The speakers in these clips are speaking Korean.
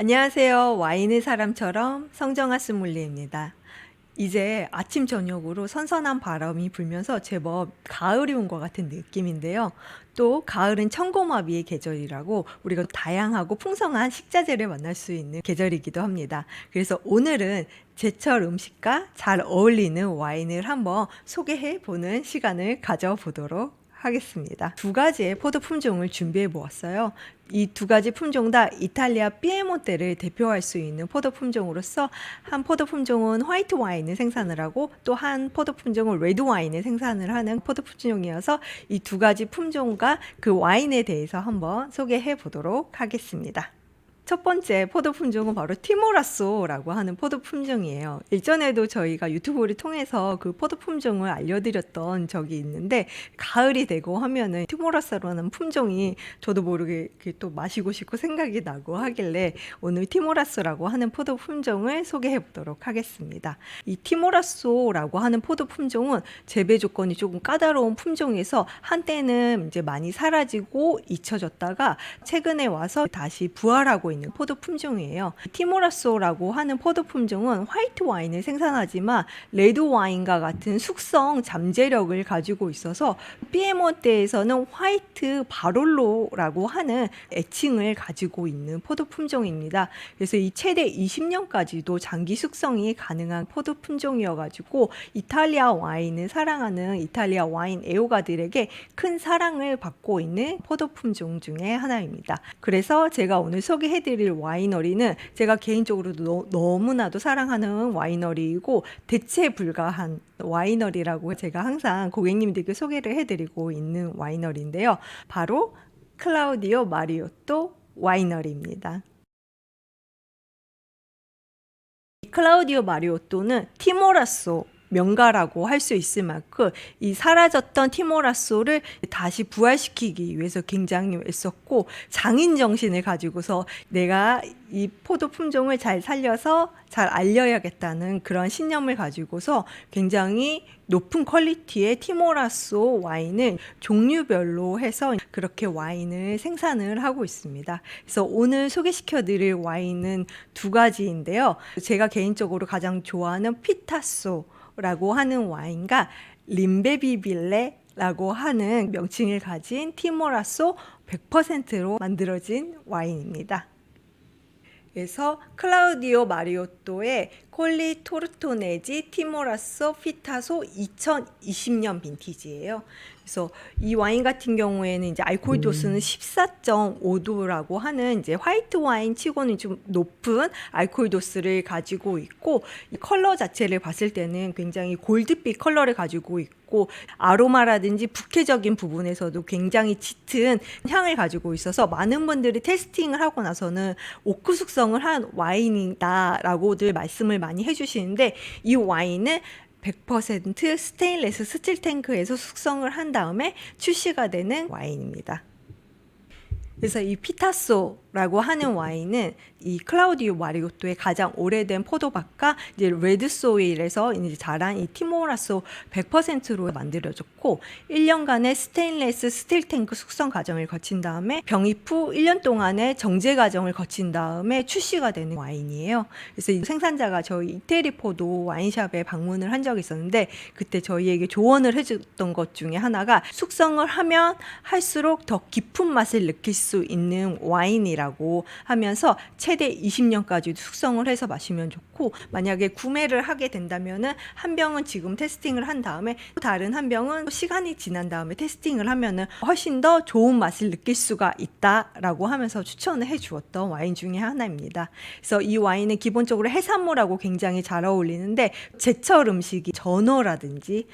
안녕하세요. 와인의 사람처럼 성정아 스몰리입니다. 이제 아침 저녁으로 선선한 바람이 불면서 제법 가을이 온 것 같은 느낌인데요. 또 가을은 청고마비의 계절이라고 우리가 다양하고 풍성한 식자재를 만날 수 있는 계절이기도 합니다. 그래서 오늘은 제철 음식과 잘 어울리는 와인을 한번 소개해 보는 시간을 가져보도록 하겠습니다. 두 가지의 포도 품종을 준비해 보았어요. 이 두 가지 품종 다 이탈리아 피에몬테를 대표할 수 있는 포도 품종으로서 한 포도 품종은 화이트 와인을 생산을 하고 또 한 포도 품종은 레드 와인을 생산을 하는 포도 품종이어서 이 두 가지 품종과 그 와인에 대해서 한번 소개해 보도록 하겠습니다. 첫 번째 포도 품종은 바로 티모라소라고 하는 포도 품종이에요. 일전에도 저희가 유튜브를 통해서 그 포도 품종을 알려드렸던 적이 있는데 가을이 되고 하면은 티모라소라는 품종이 저도 모르게 또 마시고 싶고 생각이 나고 하길래 오늘 티모라소라고 하는 포도 품종을 소개해 보도록 하겠습니다. 이 티모라소라고 하는 포도 품종은 재배 조건이 조금 까다로운 품종에서 한때는 이제 많이 사라지고 잊혀졌다가 최근에 와서 다시 부활하고 있는 포도 품종이에요. 티모라소라고 하는 포도 품종은 화이트 와인을 생산하지만 레드 와인과 같은 숙성 잠재력을 가지고 있어서 피에몬테에서는 화이트 바롤로라고 하는 애칭을 가지고 있는 포도 품종입니다. 그래서 이 최대 20년까지도 장기 숙성이 가능한 포도 품종이어가지고 이탈리아 와인을 사랑하는 이탈리아 와인 애호가들에게 큰 사랑을 받고 있는 포도 품종 중에 하나입니다. 그래서 제가 오늘 소개해드릴 와이너리는 제가 개인적으로 너, 너무나도 사랑하는 와이너리이고 대체 불가한 와이너리라고 제가 항상 고객님들께 소개를 해드리고 있는 와이너리인데요. 바로 클라우디오 마리오토 와이너리입니다. 클라우디오 마리오토는 티모라소 명가라고 할 수 있을 만큼 이 사라졌던 티모라소를 다시 부활시키기 위해서 굉장히 애썼고 장인 정신을 가지고서 내가 이 포도 품종을 잘 살려서 잘 알려야겠다는 그런 신념을 가지고서 굉장히 높은 퀄리티의 티모라소 와인을 종류별로 해서 그렇게 와인을 생산을 하고 있습니다. 그래서 오늘 소개시켜 드릴 와인은 두 가지인데요. 제가 개인적으로 가장 좋아하는 피타소 라고 하는 와인과 림베비빌레라고 하는 명칭을 가진 티모라소 100%로 만들어진 와인입니다. 그래서 클라우디오 마리오토의 콜리 토르토네지 티모라소 피타소 2020년 빈티지예요. 그래서 이 와인 같은 경우에는 이제 알코올 도수는 14.5도라고 하는 이제 화이트 와인 치고는 좀 높은 알코올 도수를 가지고 있고 이 컬러 자체를 봤을 때는 굉장히 골드빛 컬러를 가지고 있고 아로마라든지 부캐적인 부분에서도 굉장히 짙은 향을 가지고 있어서 많은 분들이 테스팅을 하고 나서는 오크 숙성을 한 와인이다라고들 말씀을 많이 해주시는데 이 와인은 100% 스테인레스 스틸 탱크에서 숙성을 한 다음에 출시가 되는 와인입니다. 그래서 이 피타소 라고 하는 와인은 이 클라우디오 마리오토의 가장 오래된 포도밭과 이제 레드 소일에서 이제 자란 이 티모라소 100%로 만들어졌고 1년간의 스테인레스 스틸 탱크 숙성 과정을 거친 다음에 병입 후 1년 동안의 정제 과정을 거친 다음에 출시가 되는 와인이에요. 그래서 이 생산자가 저희 이태리 포도 와인샵에 방문을 한 적이 있었는데 그때 저희에게 조언을 해줬던 것 중에 하나가 숙성을 하면 할수록 더 깊은 맛을 느낄 수 있는 와인이라고 하면서 최대 20년까지 숙성을 해서 마시면 좋고 만약에 구매를 하게 된다면은 한 병은 지금 테스팅을 한 다음에 또 다른 한 병은 시간이 지난 다음에 테스팅을 하면은 훨씬 더 좋은 맛을 느낄 수가 있다라고 하면서 추천을 해 주었던 와인 중에 하나입니다. 그래서 이 와인은 기본적으로 해산물하고 굉장히 잘 어울리는데 제철 음식이 전어라든지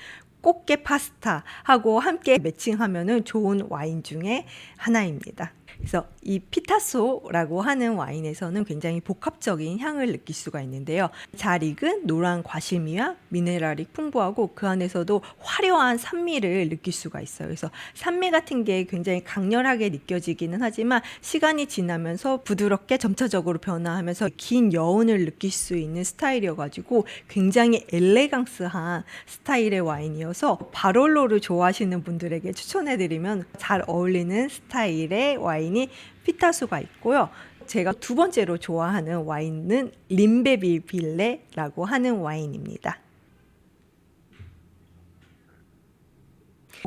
꽃게 파스타하고 함께 매칭하면은 좋은 와인 중에 하나입니다. 그래서 이 피타소라고 하는 와인에서는 굉장히 복합적인 향을 느낄 수가 있는데요. 잘 익은 노란 과실미와 미네랄이 풍부하고 그 안에서도 화려한 산미를 느낄 수가 있어요. 그래서 산미 같은 게 굉장히 강렬하게 느껴지기는 하지만 시간이 지나면서 부드럽게 점차적으로 변화하면서 긴 여운을 느낄 수 있는 스타일이어가지고 굉장히 엘레강스한 스타일의 와인이어서 바롤로를 좋아하시는 분들에게 추천해드리면 잘 어울리는 스타일의 와인 이 피타소가 있고요. 제가 두 번째로 좋아하는 와인은 림베비 빌레라고 하는 와인입니다.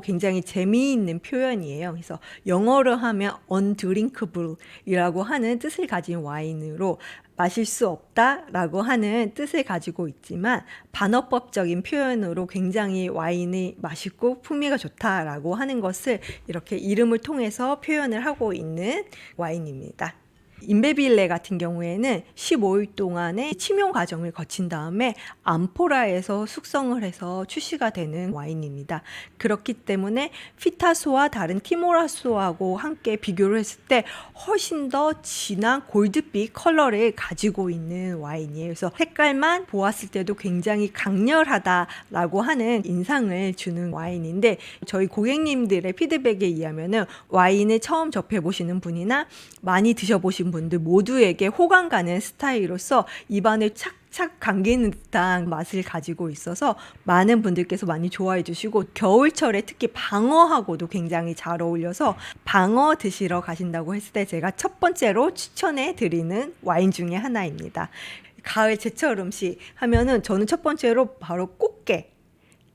굉장히 재미있는 표현이에요. 그래서 영어로 하면 undrinkable이라고 하는 뜻을 가진 와인으로 마실 수 없다라고 하는 뜻을 가지고 있지만 반어법적인 표현으로 굉장히 와인이 맛있고 풍미가 좋다라고 하는 것을 이렇게 이름을 통해서 표현을 하고 있는 와인입니다. 인베빌레 같은 경우에는 15일 동안의 침용 과정을 거친 다음에 암포라에서 숙성을 해서 출시가 되는 와인입니다. 그렇기 때문에 피타소와 다른 티모라소하고 함께 비교를 했을 때 훨씬 더 진한 골드빛 컬러를 가지고 있는 와인이에요. 그래서 색깔만 보았을 때도 굉장히 강렬하다라고 하는 인상을 주는 와인인데 저희 고객님들의 피드백에 의하면은 와인을 처음 접해 보시는 분이나 많이 드셔 보신 분들 모두에게 호감 가는 스타일로서 입안에 착 착 감기는 듯한 맛을 가지고 있어서 많은 분들께서 많이 좋아해 주시고 겨울철에 특히 방어하고도 굉장히 잘 어울려서 방어 드시러 가신다고 했을 때 제가 첫 번째로 추천해 드리는 와인 중에 하나입니다. 가을 제철 음식 하면은 저는 첫 번째로 바로 꽃게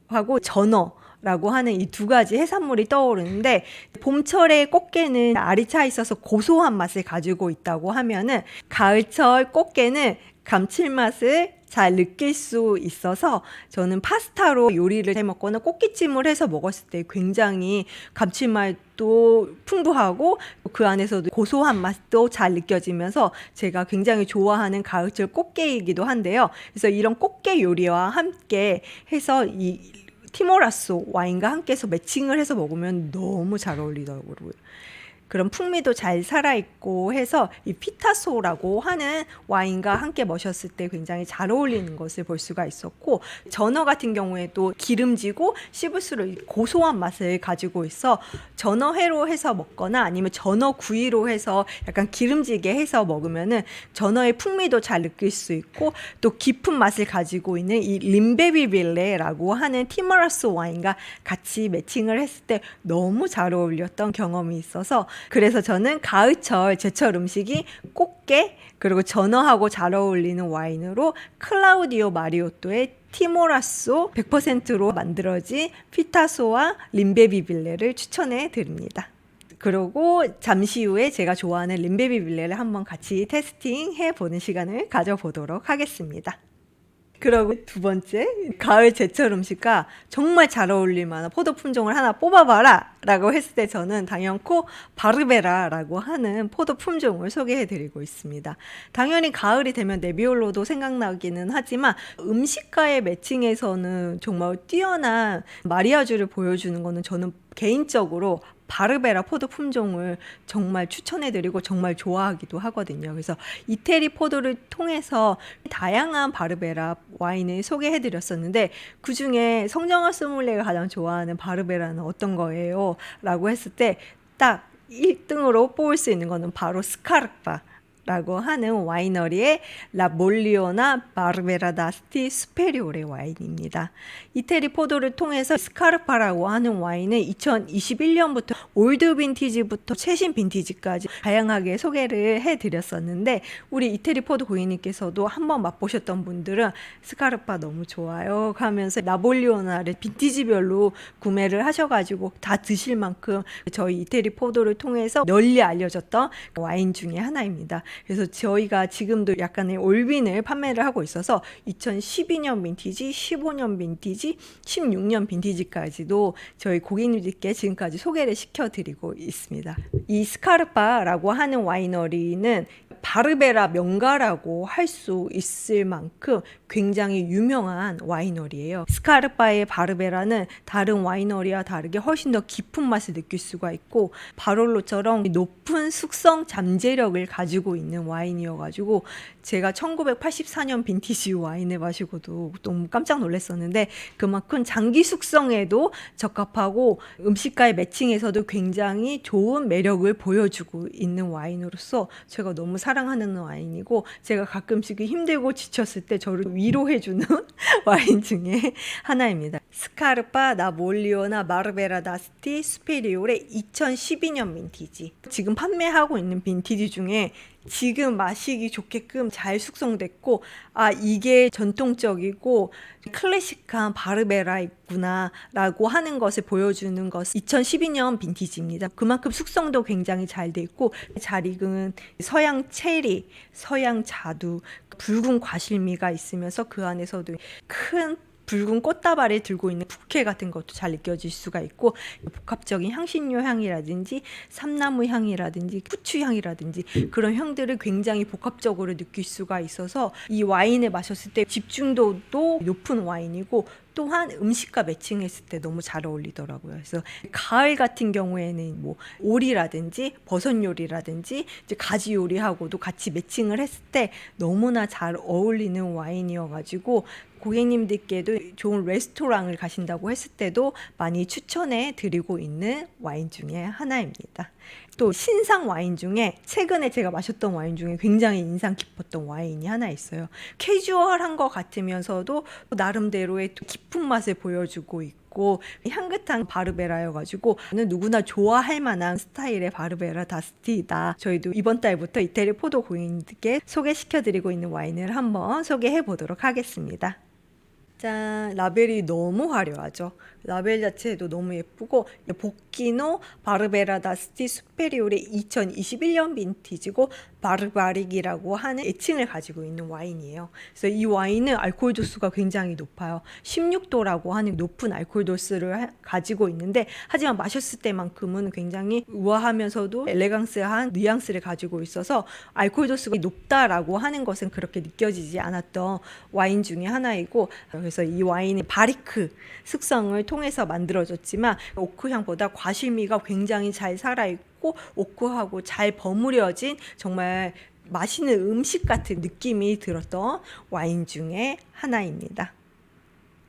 하고 전어 라고 하는 이 두 가지 해산물이 떠오르는데 봄철에 꽃게는 알이 차 있어서 고소한 맛을 가지고 있다고 하면은 가을철 꽃게는 감칠맛을 잘 느낄 수 있어서 저는 파스타로 요리를 해 먹거나 꽃기찜을 해서 먹었을 때 굉장히 감칠맛도 풍부하고 그 안에서도 고소한 맛도 잘 느껴지면서 제가 굉장히 좋아하는 가을철 꽃게이기도 한데요. 그래서 이런 꽃게 요리와 함께 해서 이 티모라쏘 와인과 함께 해서 매칭을 해서 먹으면 너무 잘 어울리더라고요. 그런 풍미도 잘 살아있고 해서 이 피타소라고 하는 와인과 함께 마셨을 때 굉장히 잘 어울리는 것을 볼 수가 있었고 전어 같은 경우에도 기름지고 씹을수록 고소한 맛을 가지고 있어 전어회로 해서 먹거나 아니면 전어 구이로 해서 약간 기름지게 해서 먹으면은 전어의 풍미도 잘 느낄 수 있고 또 깊은 맛을 가지고 있는 이 림베비빌레라고 하는 티머라스 와인과 같이 매칭을 했을 때 너무 잘 어울렸던 경험이 있어서 그래서 저는 가을철 제철 음식이 꽃게 그리고 전어하고 잘 어울리는 와인으로 클라우디오 마리오토의 티모라소 100%로 만들어진 피타소와 림베비빌레를 추천해 드립니다. 그리고 잠시 후에 제가 좋아하는 림베비빌레를 한번 같이 테스팅해 보는 시간을 가져보도록 하겠습니다. 그리고 두 번째 가을 제철 음식과 정말 잘 어울릴 만한 포도 품종을 하나 뽑아봐라 라고 했을 때 저는 당연코 바르베라라고 하는 포도 품종을 소개해 드리고 있습니다. 당연히 가을이 되면 네비올로도 생각나기는 하지만 음식과의 매칭에서는 정말 뛰어난 마리아주를 보여주는 거는 저는 개인적으로 바르베라 포도 품종을 정말 추천해드리고 정말 좋아하기도 하거든요. 그래서 이태리 포도를 통해서 다양한 바르베라 와인을 소개해드렸었는데 그 중에 성정아 소믈리에가 가장 좋아하는 바르베라는 어떤 거예요? 라고 했을 때 딱 1등으로 뽑을 수 있는 거는 바로 스카르파. 라고 하는 와이너리의 라몰리오나 바르베라 다스티 스페리오레 와인입니다. 이태리 포도를 통해서 스카르파라고 하는 와인은 2021년부터 올드 빈티지부터 최신 빈티지까지 다양하게 소개를 해드렸었는데 우리 이태리 포도 고객님께서도 한번 맛보셨던 분들은 스카르파 너무 좋아요 하면서 라몰리오나를 빈티지별로 구매를 하셔가지고 다 드실 만큼 저희 이태리 포도를 통해서 널리 알려졌던 와인 중에 하나입니다. 그래서 저희가 지금도 약간의 올빈을 판매를 하고 있어서 2012년 빈티지, 15년 빈티지, 16년 빈티지까지도 저희 고객님들께 지금까지 소개를 시켜드리고 있습니다. 이 스카르파라고 하는 와이너리는 바르베라 명가라고 할 수 있을 만큼 굉장히 유명한 와이너리예요. 스카르파의 바르베라는 다른 와이너리와 다르게 훨씬 더 깊은 맛을 느낄 수가 있고 바롤로처럼 높은 숙성 잠재력을 가지고 있는 와인이어가지고 제가 1984년 빈티지 와인을 마시고도 너무 깜짝 놀랐었는데 그만큼 장기 숙성에도 적합하고 음식과의 매칭에서도 굉장히 좋은 매력을 보여주고 있는 와인으로서 제가 너무 사랑 사랑하는 와인이고 제가 가끔씩 힘들고 지쳤을 때 저를 위로해주는 와인 중에 하나입니다. 스카르파 나몰리오나 마르베라 다스티 수페리올의 2012년 빈티지. 지금 판매하고 있는 빈티지 중에 지금 마시기 좋게끔 잘 숙성됐고 아 이게 전통적이고 클래식한 바르베라 있구나라고 하는 것을 보여주는 것 2012년 빈티지입니다. 그만큼 숙성도 굉장히 잘 돼 있고 잘 익은 서양 체리, 서양 자두, 붉은 과실미가 있으면서 그 안에서도 큰 붉은 꽃다발을 들고 있는 부케 같은 것도 잘 느껴질 수가 있고 복합적인 향신료 향이라든지 삼나무 향이라든지 후추 향이라든지 그런 향들을 굉장히 복합적으로 느낄 수가 있어서 이 와인을 마셨을 때 집중도도 높은 와인이고 또한 음식과 매칭했을 때 너무 잘 어울리더라고요. 그래서 가을 같은 경우에는 뭐 오리라든지 버섯 요리라든지 이제 가지 요리하고도 같이 매칭을 했을 때 너무나 잘 어울리는 와인이어가지고 고객님들께도 좋은 레스토랑을 가신다고 했을 때도 많이 추천해 드리고 있는 와인 중에 하나입니다. 또 신상 와인 중에 최근에 제가 마셨던 와인 중에 굉장히 인상 깊었던 와인이 하나 있어요. 캐주얼한 것 같으면서도 또 나름대로의 또 깊은 맛을 보여주고 있고 향긋한 바르베라여가지고 누구나 좋아할 만한 스타일의 바르베라 다스티다. 저희도 이번 달부터 이태리 포도 고객님들께 소개시켜드리고 있는 와인을 한번 소개해 보도록 하겠습니다. 짠, 라벨이 너무 화려하죠. 라벨 자체도 너무 예쁘고 복기노 바르베라 다 스티 수페리올의 2021년 빈티지고 바르바릭이라고 하는 애칭을 가지고 있는 와인이에요. 그래서 이 와인은 알코올 도수가 굉장히 높아요. 16도라고 하는 높은 알코올 도수를 하- 가지고 있는데 하지만 마셨을 때만큼은 굉장히 우아하면서도 엘레강스한 뉘앙스를 가지고 있어서 알코올 도수가 높다라고 하는 것은 그렇게 느껴지지 않았던 와인 중에 하나이고 그래서 이 와인이 바리크 숙성을 통해서 만들어졌지만 오크향보다 과실미가 굉장히 잘 살아있고 오크하고 잘 버무려진 정말 맛있는 음식 같은 느낌이 들었던 와인 중에 하나입니다.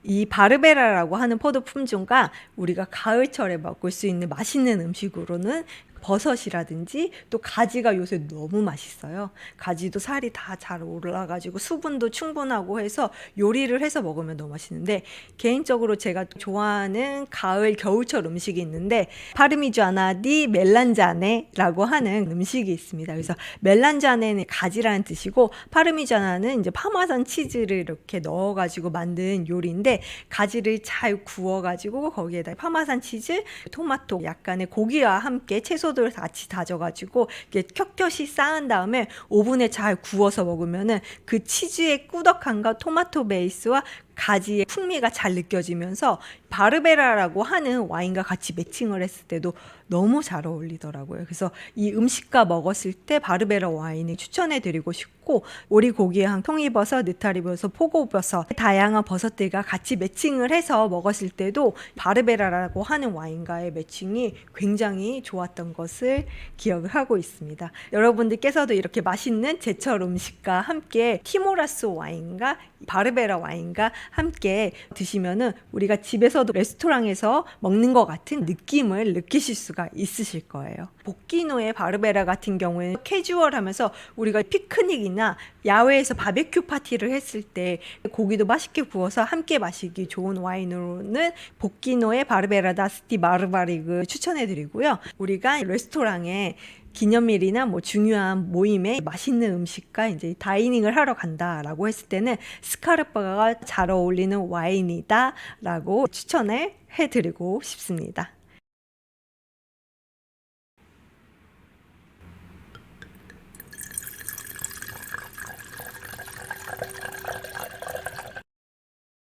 이 바르베라라고 하는 포도 품종과 우리가 가을철에 먹을 수 있는 맛있는 음식으로는 버섯이라든지 또 가지가 요새 너무 맛있어요. 가지도 살이 다 잘 올라가지고 수분도 충분하고 해서 요리를 해서 먹으면 너무 맛있는데 개인적으로 제가 좋아하는 가을 겨울철 음식이 있는데 파르미자나 디 멜란자네라고 하는 음식이 있습니다. 그래서 멜란자네는 가지라는 뜻이고 파르미자나는 이제 파마산 치즈를 이렇게 넣어가지고 만든 요리인데 가지를 잘 구워가지고 거기에다 파마산 치즈, 토마토, 약간의 고기와 함께 채소 들을 같이 다져가지고 이렇게 켜켜이 쌓은 다음에 오븐에 잘 구워서 먹으면은 그 치즈의 꾸덕함과 토마토 베이스와 가지의 풍미가 잘 느껴지면서 바르베라라고 하는 와인과 같이 매칭을 했을 때도 너무 잘 어울리더라고요. 그래서 이 음식과 먹었을 때 바르베라 와인을 추천해 드리고 싶고 오리고기향, 통이버섯, 느타리버섯, 포고버섯 다양한 버섯들과 같이 매칭을 해서 먹었을 때도 바르베라라고 하는 와인과의 매칭이 굉장히 좋았던 것을 기억을 하고 있습니다. 여러분들께서도 이렇게 맛있는 제철 음식과 함께 티모라스 와인과 바르베라 와인과 함께 드시면은 우리가 집에서 도 레스토랑에서 먹는 것 같은 느낌을 느끼실 수가 있으실 거예요. 복기노의 바르베라 같은 경우에는 캐주얼하면서 우리가 피크닉이나 야외에서 바베큐 파티를 했을 때 고기도 맛있게 구워서 함께 마시기 좋은 와인으로는 복기노의 바르베라 다스티 마르바릭을 추천해 드리고요. 우리가 레스토랑에 기념일이나 뭐 중요한 모임에 맛있는 음식과 이제 다이닝을 하러 간다라고 했을 때는 스카르파가 잘 어울리는 와인이다라고 추천을 해드리고 싶습니다.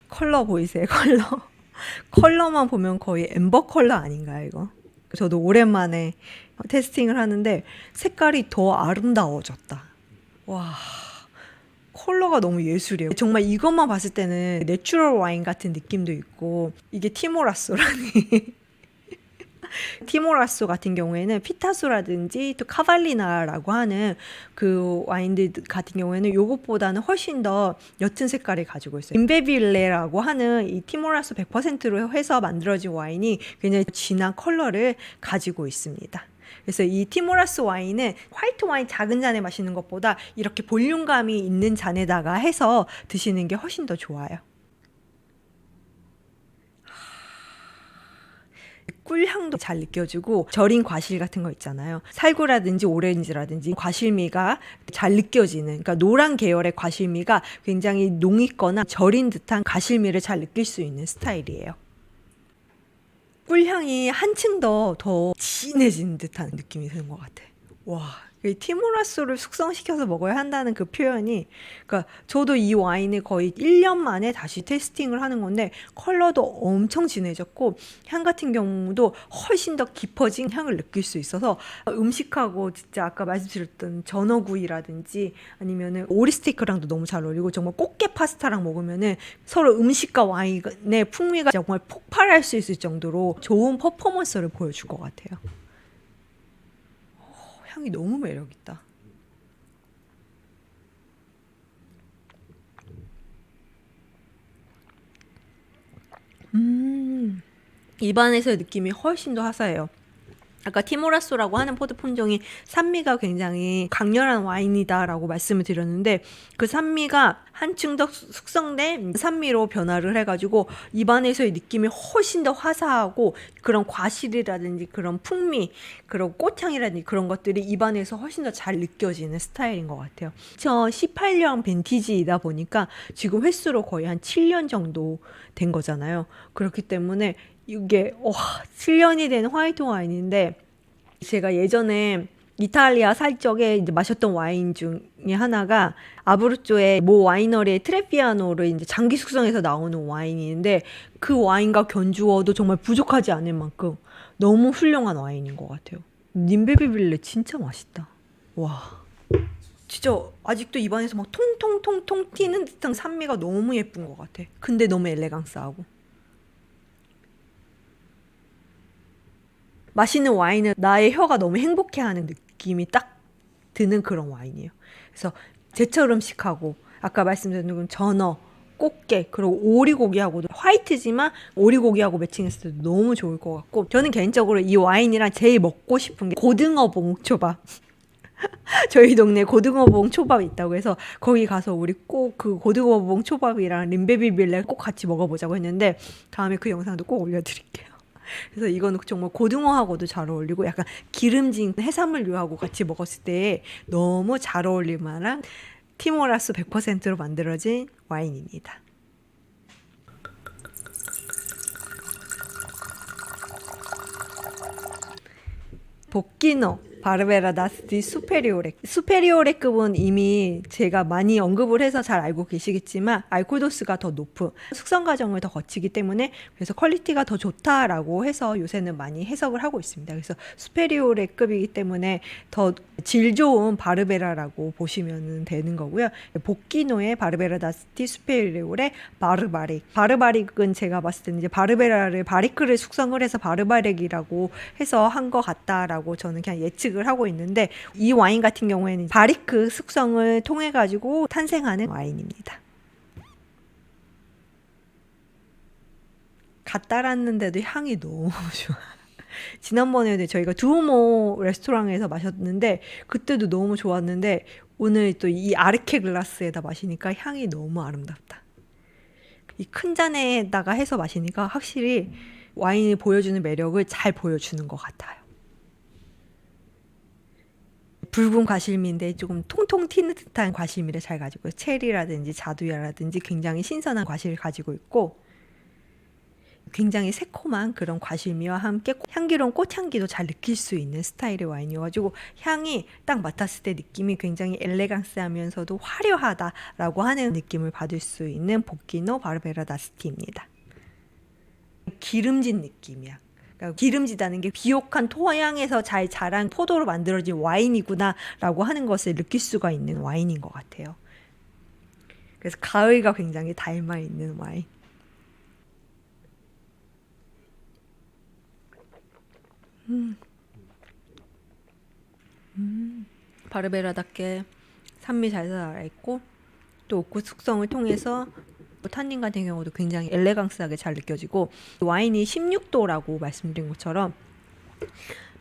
컬러 보이세요? 컬러. 컬러만 보면 거의 엠버 컬러 아닌가요, 이거? 저도 오랜만에 테스팅을 하는데 색깔이 더 아름다워졌다. 와. 컬러가 너무 예술이에요. 정말 이것만 봤을 때는 내추럴 와인 같은 느낌도 있고 이게 티모라쏘라니 티모라쏘 같은 경우에는 피타수라든지 또 카발리나라고 하는 그 와인들 같은 경우에는 요것보다는 훨씬 더 옅은 색깔을 가지고 있어요. 임베빌레라고 하는 이 티모라쏘 100%로 해서 만들어진 와인이 굉장히 진한 컬러를 가지고 있습니다. 그래서 이 티모라스 와인은 화이트 와인 작은 잔에 마시는 것보다 이렇게 볼륨감이 있는 잔에다가 해서 드시는 게 훨씬 더 좋아요. 꿀향도 잘 느껴지고 절인 과실 같은 거 있잖아요. 살구라든지 오렌지라든지 과실미가 잘 느껴지는 그러니까 노란 계열의 과실미가 굉장히 농익거나 절인 듯한 과실미를 잘 느낄 수 있는 스타일이에요. 꿀향이 한층 더더 진해진 듯한 느낌이 드는 것 같아. 와, 이 티모라스를 숙성시켜서 먹어야 한다는 그 표현이, 그러니까 저도 이 와인을 거의 1년 만에 다시 테스팅을 하는 건데 컬러도 엄청 진해졌고 향 같은 경우도 훨씬 더 깊어진 향을 느낄 수 있어서 음식하고 진짜 아까 말씀드렸던 전어구이라든지 아니면은 오리스테이크랑도 너무 잘 어울리고 정말 꽃게 파스타랑 먹으면은 서로 음식과 와인의 풍미가 정말 폭발할 수 있을 정도로 좋은 퍼포먼스를 보여줄 것 같아요. 어, 향이 너무 매력 있다. 음, 입안에서의 느낌이 훨씬 더 화사해요. 아까 티모라소라고 하는 포드 품종이 산미가 굉장히 강렬한 와인이다라고 말씀을 드렸는데 그 산미가 한층 더 숙성된 산미로 변화를 해가지고 입안에서의 느낌이 훨씬 더 화사하고 그런 과실이라든지 그런 풍미 그런 꽃향이라든지 그런 것들이 입안에서 훨씬 더 잘 느껴지는 스타일인 것 같아요. 2018년 빈티지이다 보니까 지금 횟수로 거의 한 7년 정도 된 거잖아요. 그렇기 때문에 이게 와 7년이 된 화이트 와인인데 제가 예전에 이탈리아 살 적에 이제 마셨던 와인 중에 하나가 아브루조의 모 와이너리의 트레피아노를 이제 장기 숙성해서 나오는 와인인데 그 와인과 견주어도 정말 부족하지 않을 만큼 너무 훌륭한 와인인 것 같아요. 님베비빌레 진짜 맛있다. 와. 진짜 아직도 입안에서 막 통통통통 튀는 듯한 산미가 너무 예쁜 것 같아. 근데 너무 엘레강스하고. 마시는 와인은 나의 혀가 너무 행복해하는 느낌이 딱 드는 그런 와인이에요. 그래서 제철 음식하고 아까 말씀드린 전어, 꽃게 그리고 오리고기하고도 화이트지만 오리고기하고 매칭했을 때도 너무 좋을 것 같고 저는 개인적으로 이 와인이랑 제일 먹고 싶은 게 고등어 봉 초밥. 저희 동네 고등어봉 초밥이 있다고 해서 거기 가서 우리 꼭 그 고등어봉 초밥이랑 림베비빌레 꼭 같이 먹어보자고 했는데 다음에 그 영상도 꼭 올려드릴게요. 그래서 이거는 정말 고등어하고도 잘 어울리고 약간 기름진 해산물류하고 같이 먹었을 때 너무 잘 어울릴 만한 티모라스 100%로 만들어진 와인입니다. 복기노 바르베라 나스티 수페리오레 수페리오레급은 이미 제가 많이 언급을 해서 잘 알고 계시겠지만 알코올 도수가 더 높은 숙성 과정을 더 거치기 때문에 그래서 퀄리티가 더 좋다라고 해서 요새는 많이 해석을 하고 있습니다. 그래서 수페리오레급이기 때문에 더 질 좋은 바르베라라고 보시면 되는 거고요. 복기노의 바르베라 나스티 수페리오레 바르바릭 바르바릭은 제가 봤을 때는 이제 바르베라를 바리크를 숙성을 해서 바르바릭이라고 해서 한 것 같다라고 저는 그냥 예측 예측을 하고 있는데 이 와인 같은 경우에는 바리크 숙성을 통해 가지고 탄생하는 와인입니다. 갓 따랐는데도 향이 너무 좋아. 지난번에도 저희가 두오모 레스토랑에서 마셨는데 그때도 너무 좋았는데 오늘 또 이 아르케 글라스에다 마시니까 향이 너무 아름답다. 이 큰 잔에다가 해서 마시니까 확실히 와인이 보여주는 매력을 잘 보여주는 것 같아요. 붉은 과실미인데 조금 통통 튀는 듯한 과실미를 잘 가지고 체리라든지 자두야라든지 굉장히 신선한 과실을 가지고 있고 굉장히 새콤한 그런 과실미와 함께 향기로운 꽃향기도 잘 느낄 수 있는 스타일의 와인이어가지고 향이 딱 맡았을 때 느낌이 굉장히 엘레강스하면서도 화려하다라고 하는 느낌을 받을 수 있는 복기노 바르베라 다스티입니다. 기름진 느낌이야. 그러니까 기름지다는 게 비옥한 토양에서 잘 자란 포도로 만들어진 와인이구나라고 하는 것을 느낄 수가 있는 와인인 것 같아요. 그래서 가을과 굉장히 닮아 있는 와인. 음. 음. 바르베라답게 산미 잘 살아 있고 또 오크 숙성을 통해서 탄닌 같은 경우도 굉장히 엘레강스하게 잘 느껴지고 와인이 16도라고 말씀드린 것처럼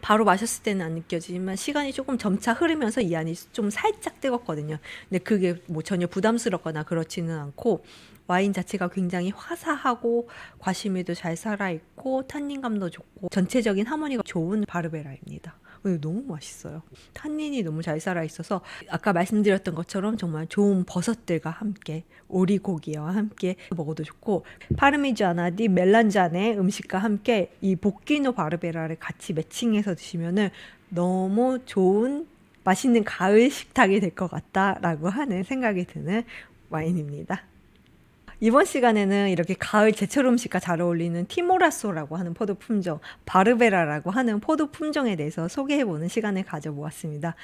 바로 마셨을 때는 안 느껴지지만 시간이 조금 점차 흐르면서 이 안이 좀 살짝 뜨겁거든요. 근데 그게 뭐 전혀 부담스럽거나 그렇지는 않고 와인 자체가 굉장히 화사하고 과실미도 잘 살아있고 탄닌감도 좋고 전체적인 하모니가 좋은 바르베라입니다. 너무 맛있어요. 탄닌이 너무 잘 살아 있어서 아까 말씀드렸던 것처럼 정말 좋은 버섯들과 함께 오리고기와 함께 먹어도 좋고 파르미지아나 디 멜란잔의 음식과 함께 이 복기노 바르베라를 같이 매칭해서 드시면은 너무 좋은 맛있는 가을 식탁이 될 것 같다라고 하는 생각이 드는 와인입니다. 이번 시간에는 이렇게 가을 제철 음식과 잘 어울리는 티모라소라고 하는 포도 품종, 바르베라라고 하는 포도 품종에 대해서 소개해보는 시간을 가져보았습니다.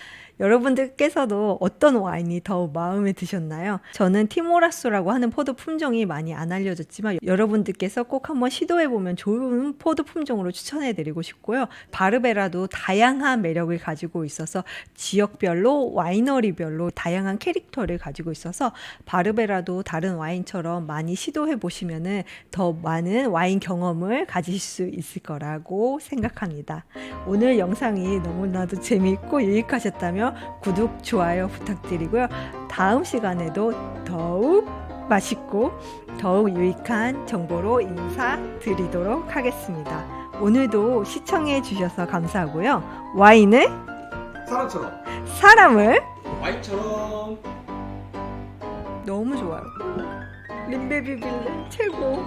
여러분들께서도 어떤 와인이 더 마음에 드셨나요? 저는 티모라소라고 하는 포도 품종이 많이 안 알려졌지만 여러분들께서 꼭 한번 시도해보면 좋은 포도 품종으로 추천해드리고 싶고요. 바르베라도 다양한 매력을 가지고 있어서 지역별로 와이너리별로 다양한 캐릭터를 가지고 있어서 바르베라도 다른 와인처럼 많이 시도해 보시면은 더 많은 와인 경험을 가지실 수 있을 거라고 생각합니다. 오늘 영상이 너무나도 재미있고 유익하셨다면 구독, 좋아요 부탁드리고요. 다음 시간에도 더욱 맛있고 더욱 유익한 정보로 인사드리도록 하겠습니다. 오늘도 시청해 주셔서 감사하고요. 와인을 사람처럼 사람을 와인처럼 너무 좋아요. 린베비 빌레 최고.